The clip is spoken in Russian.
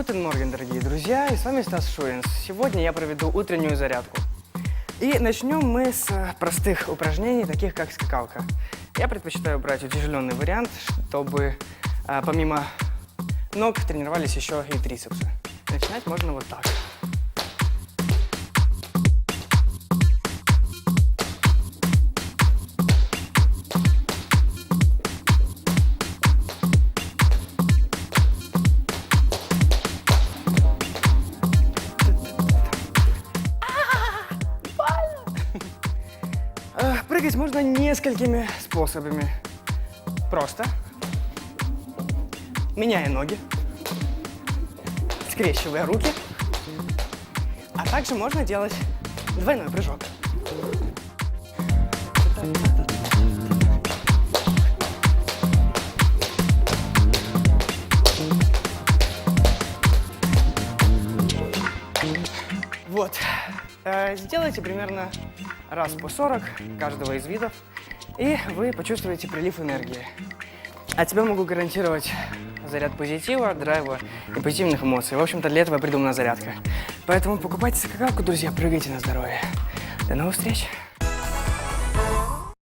Гутен Морген, дорогие друзья, и с вами Стас Шуринс. Сегодня я проведу утреннюю зарядку. И начнем мы с э, простых упражнений, таких как скакалка. Я предпочитаю брать утяжеленный вариант, чтобы э, помимо ног тренировались еще и трицепсы. Начинать можно вот так. Прыгать можно несколькими способами. Просто. Меняя ноги. Скрещивая руки. А также можно делать двойной прыжок. Вот. Э, Сделайте примерно раз по 40 каждого из видов, и вы почувствуете прилив энергии. А тебе могу гарантировать заряд позитива, драйва и позитивных эмоций. В общем-то, для этого придумана зарядка. Поэтому покупайте скакалку, друзья, прыгайте на здоровье. До новых встреч!